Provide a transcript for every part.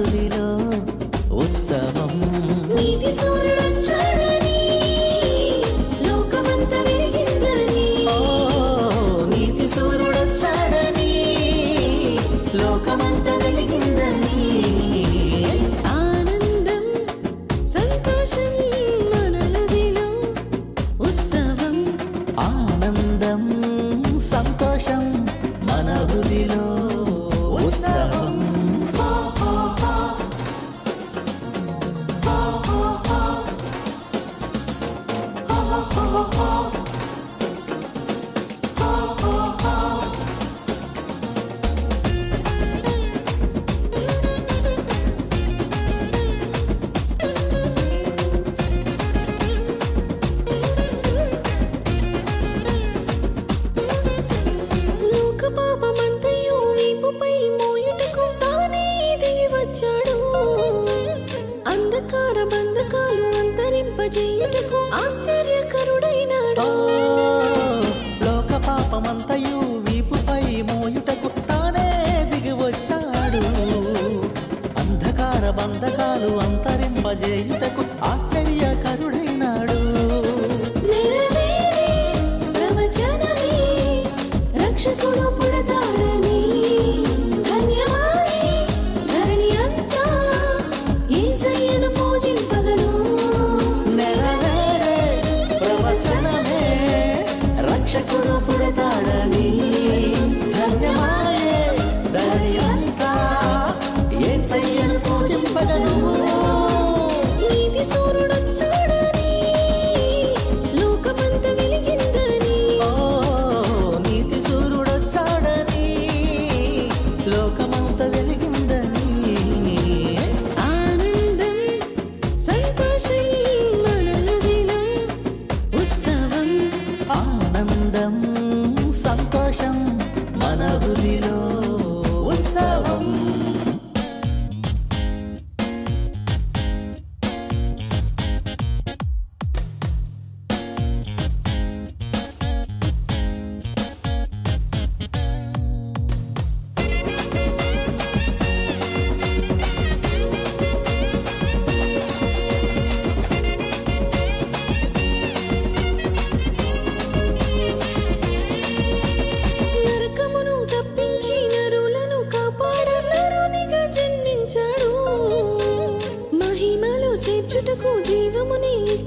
காதலில అంధకార బంధకాలు అంతరింపజేయుటకు ఆశ్చర్యకరుడైనాడు. లోక పాపమంతయు వీపుపై మోయుటకు తానే దిగి వచ్చాడు అంధకార బంధకాలు అంతరింపజేయుటకు ఆశ్చర్యకరుడై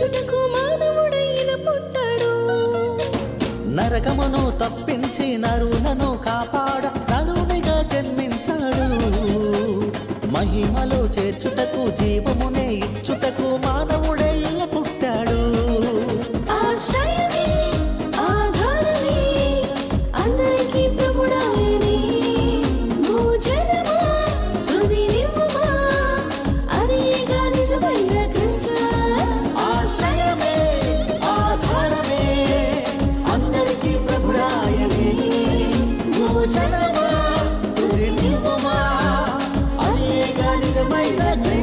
మానవుడైన పుట్టాడు. నరకమును తప్పించి నరులను కాపాడ నరునిగా జన్మించాడు. మహిమలో చేర్చుటకు జీవమునే ఇచ్చుటకు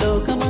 లోకమ